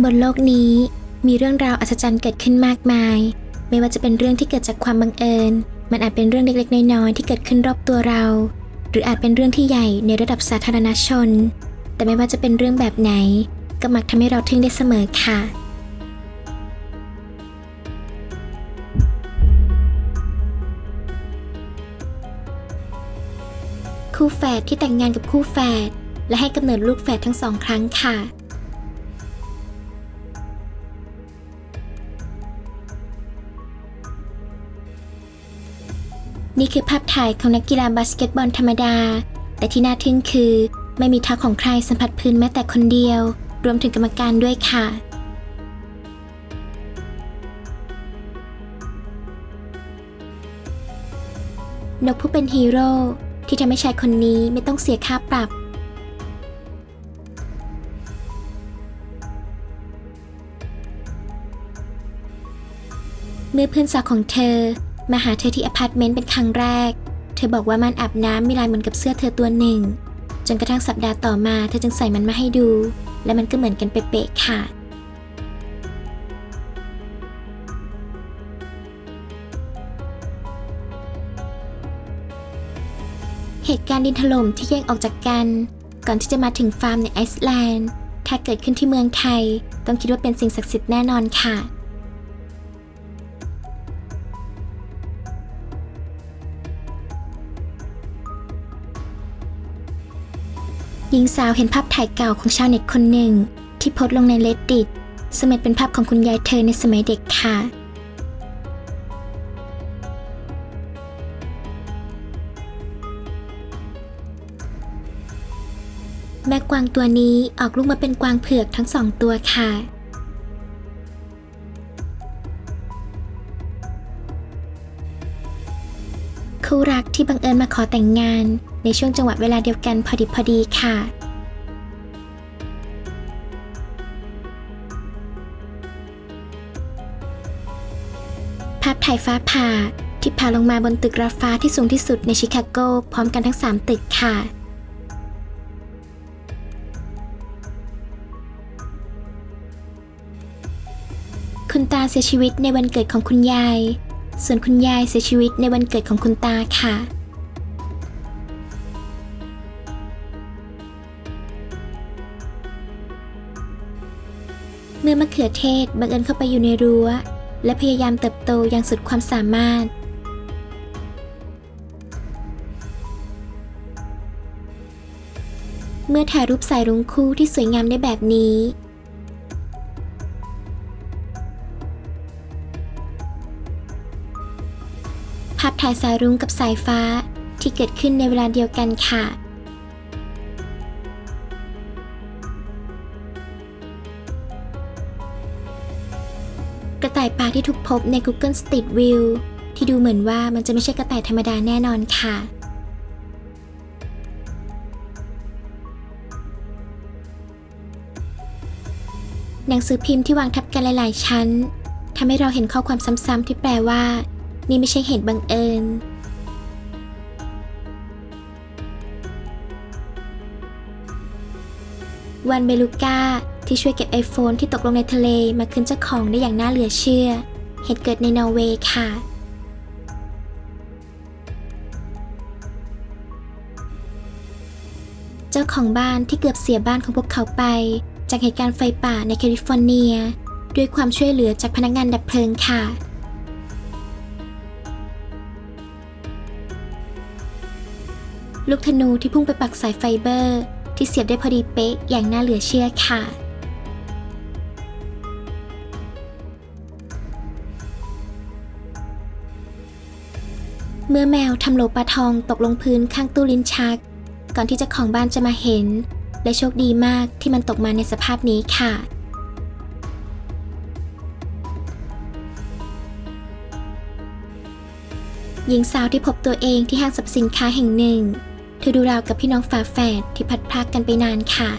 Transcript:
บนโลกนี้มีเรื่องราวอัศจรรย์เกิดขึ้นมากมาย ไม่ว่าจะเป็นเรื่องที่เกิดจากความบังเอิญ มันอาจเป็นเรื่องเล็กๆ น้อยๆที่เกิดขึ้นรอบตัวเรา หรืออาจเป็นเรื่องที่ใหญ่ในระดับสาธารณชน แต่ไม่ว่าจะเป็นเรื่องแบบไหน ก็มักทำให้เราทึ่งได้เสมอค่ะคู่แฝดที่แต่งงานกับคู่แฝดและให้กำเนิดลูกแฝดทั้งสองครั้งค่ะ นี่คือภาพถ่ายของนักกีฬาบาสเกตบอลธรรมดา แต่ที่น่าทึ่งคือ ไม่มีเท้าของใครสัมผัสพื้นแม้แต่คนเดียว รวมถึงกรรมการด้วยค่ะ นกผู้เป็นฮีโร่ที่ทำให้ชายคนนี้ไม่ต้องเสียค่าปรับ เมื่อเพื่อนสาวของเธอ มาหาเธอที่อพาร์ตเมนต์เป็นครั้งแรก เธอบอกว่ามันอาบน้ำมีลายเหมือนกับเสื้อเธอตัวหนึ่ง จนกระทั่งสัปดาห์ต่อมาเธอจึงใส่มันมาให้ดู และมันก็เหมือนกันเป๊ะๆค่ะ เหตุการณ์ดินถล่มที่แยกออกจากกัน ก่อนที่จะมาถึงฟาร์มในไอซ์แลนด์ ถ้าเกิดขึ้นที่เมืองไทย ต้องคิดว่าเป็นสิ่งศักดิ์สิทธิ์แน่นอนค่ะ หญิงสาวเห็นภาพถ่ายเก่าของชาวเน็ตคนหนึ่ง ที่โพสต์ลงในเลดดิตสมัยเป็นภาพของคุณยายเธอในสมัยเด็กค่ะ แม่กวางตัวนี้ออกลูกมาเป็นกวางเผือกทั้งสองตัวค่ะคู่รักที่บังเอิญมาขอแต่งงาน ในช่วงจังหวะเวลาเดียวกันพอดิบพอดีค่ะ ภาพถ่ายฟ้าผ่าที่ผ่าลงมาบนตึกราฟ้าที่สูงที่สุดในชิคาโกพร้อมกันทั้ง 3 ตึกค่ะคุณตาเสียชีวิตในวันเกิดของคุณยาย ส่วนคุณยายเสียชีวิตในวันเกิดของคุณตาค่ะ เมื่อมะเขือเทศบังเอิญเข้าไปอยู่ในรั้ว และพยายามเติบโตอย่างสุดความสามารถ เมื่อถ่ายรูปสายรุ้งคู่ที่สวยงามได้แบบนี้ ภาพถ่ายสายรุ้งกับสายฟ้าที่เกิดขึ้นในเวลาเดียวกันค่ะ กระต่ายป่าที่ถูกพบใน Google Street View ที่ดูเหมือนว่ามันจะไม่ใช่กระต่ายธรรมดาแน่นอนค่ะ หนังสือพิมพ์ที่วางทับกันหลาย ๆ ชั้นทำให้เราเห็นข้อความซ้ำ ๆ ที่แปลว่า นี่ไม่ใช่เหตุบังเอิญวันเบลูก้า ที่ช่วยเก็บไอโฟนที่ตกลงในทะเลมาคืนเจ้าของได้อย่างน่าเหลือเชื่อ เหตุเกิดในนอร์เวย์ค่ะ เจ้าของบ้านที่เกือบเสียบ้านของพวกเขาไป จากเหตุการณ์ไฟป่าในแคลิฟอร์เนีย ด้วยความช่วยเหลือจากพนักงานดับเพลิงค่ะลูกธนูที่พุ่งไปปักสายไฟเบอร์ ที่เสียบได้พอดีเป๊ะอย่างน่าเหลือเชื่อค่ะ เมื่อแมวทำโหลปลาทองตกลงพื้นข้างตู้ลิ้นชัก ก่อนที่เจ้าของบ้านจะมาเห็น และโชคดีมากที่มันตกมาในสภาพนี้ค่ะ หญิงสาวที่พบตัวเองที่ห้างสรรพสินค้าแห่งหนึ่งเธอดูราวกับพี่น้องฝาแฝดที่พัดพรากกันไปนานค่ะ